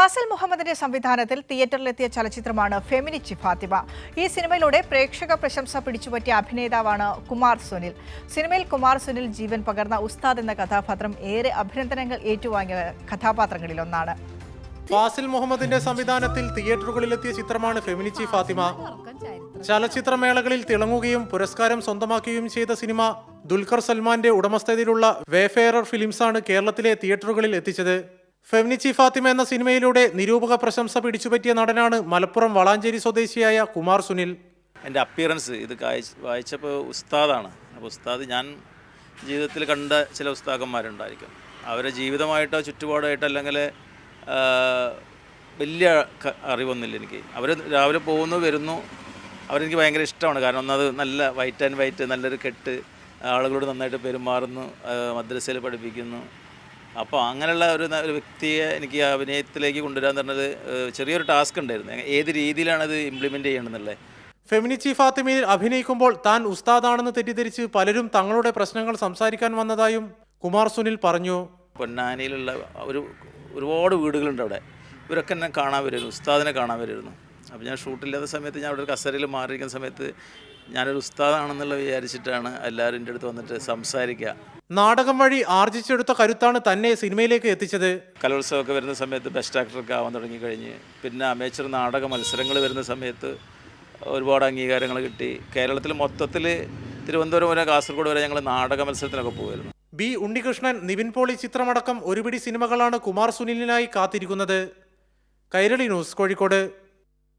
ഫാസിൽ മുഹമ്മദിന്റെ സംവിധാനത്തിൽ തിയേറ്ററിലെത്തിയ ചലച്ചിത്രമാണ് ഫെമിനിച്ചി ഫാത്തിമ. ഈ സിനിമയിലൂടെ പ്രേക്ഷക പ്രശംസ പിടിച്ചുപറ്റിയ അഭിനേതാവാണ് കുമാർ സുനിൽ. സിനിമയിൽ കുമാർ സുനിൽ ജീവൻ പകർന്ന ഉസ്താദ് എന്ന കഥാപാത്രം ഏറെ അഭിനന്ദനങ്ങൾ ഏറ്റുവാങ്ങിയ കഥാപാത്രങ്ങളിലൊന്നാണ്. ഫാസിൽ മുഹമ്മദിന്റെ സംവിധാനത്തിൽ തിയേറ്ററുകളിലെത്തിയ ചിത്രമാണ് ഫെമിനിച്ചി ഫാത്തിമ. ചലച്ചിത്രമേളകളിൽ തിളങ്ങുകയും പുരസ്കാരം സ്വന്തമാക്കുകയും ചെയ്ത സിനിമ ദുൽഖർ സൽമാന്റെ ഉടമസ്ഥതയിലുള്ള വേഫെയറർ ഫിലിംസാണ് കേരളത്തിലെ തിയേറ്ററുകളിൽ എത്തിച്ചത്. ഫെമിനിച്ചി ഫാത്തിമ എന്ന സിനിമയിലൂടെ നിരൂപക പ്രശംസ പിടിച്ചുപറ്റിയ നടനാണ് മലപ്പുറം വളാഞ്ചേരി സ്വദേശിയായ കുമാർ സുനിൽ. എന്റെ അപ്പിയറൻസ് ഇത് വായിച്ചപ്പോൾ ഉസ്താദാണ്. അപ്പോൾ ഉസ്താദ് ഞാൻ ജീവിതത്തിൽ കണ്ട ചില ഉസ്താദന്മാരുണ്ടായിരിക്കും അവരെ ജീവിതമായിട്ടോ ചുറ്റുപാടായിട്ടോ അല്ലെങ്കിൽ വലിയ അറിവൊന്നുമില്ല എനിക്ക്. അവർ രാവിലെ പോകുന്നു വരുന്നു. അവരെനിക്ക് ഭയങ്കര ഇഷ്ടമാണ്. കാരണം ഒന്നത് നല്ല വൈറ്റ് ആൻഡ് വൈറ്റ് നല്ലൊരു കെട്ട് ആളുകളോട് നന്നായിട്ട് പെരുമാറുന്നു മദ്രസയിൽ പഠിപ്പിക്കുന്നു. അപ്പോൾ അങ്ങനെയുള്ള ഒരു ഒരു വ്യക്തിയെ എനിക്ക് അഭിനയത്തിലേക്ക് കൊണ്ടുവരാൻ പറഞ്ഞത് ചെറിയൊരു ടാസ്ക് ഉണ്ടായിരുന്നു. ഏത് രീതിയിലാണ് അത് ഇംപ്ലിമെന്റ് ചെയ്യണമെന്നുള്ളത്? ഫെമിനിച്ചി ഫാത്തിമയിൽ അഭിനയിക്കുമ്പോൾ താൻ ഉസ്താദാണെന്ന് തെറ്റിദ്ധരിച്ച് പലരും തങ്ങളുടെ പ്രശ്നങ്ങൾ സംസാരിക്കാൻ വന്നതായും കുമാർ സുനിൽ പറഞ്ഞു. പൊന്നാനിയിലുള്ള ഒരു ഒരുപാട് വീടുകളുണ്ട് അവിടെ. ഇവരൊക്കെ എന്നെ കാണാൻ വരുമായിരുന്നു ഉസ്താദിനെ കാണാൻ വരുമായിരുന്നു. അപ്പോൾ ഞാൻ ഷൂട്ടില്ലാത്ത സമയത്ത് ഞാൻ അവിടെ ഒരു കസേരയിൽ മാറിയിരിക്കുന്ന സമയത്ത് ഞാനൊരു ഉസ്താദാണെന്നുള്ള വിചാരിച്ചിട്ടാണ് എല്ലാവരും എന്റെ അടുത്ത് വന്നിട്ട് സംസാരിക്കുക. നാടകം വഴി ആർജിച്ചെടുത്ത കരുത്താണ് തന്നെ സിനിമയിലേക്ക് എത്തിച്ചത്. കലോത്സവമൊക്കെ വരുന്ന സമയത്ത് ബെസ്റ്റ് ആക്ടറൊക്കെ ആവാൻ തുടങ്ങിക്കഴിഞ്ഞ് പിന്നെ അമേച്ചർ നാടക മത്സരങ്ങൾ വരുന്ന സമയത്ത് ഒരുപാട് അംഗീകാരങ്ങൾ കിട്ടി. കേരളത്തിൽ മൊത്തത്തിൽ തിരുവനന്തപുരം വരെ കാസർഗോഡ് വരെ ഞങ്ങൾ നാടക മത്സരത്തിനൊക്കെ പോകുമായിരുന്നു ബി ഉണ്ണികൃഷ്ണൻ നിവിൻ പോളി ചിത്രമടക്കം ഒരുപിടി സിനിമകളാണ് കുമാർ സുനിലിനായി കാത്തിരിക്കുന്നത്. കൈരളി ന്യൂസ് കോഴിക്കോട്.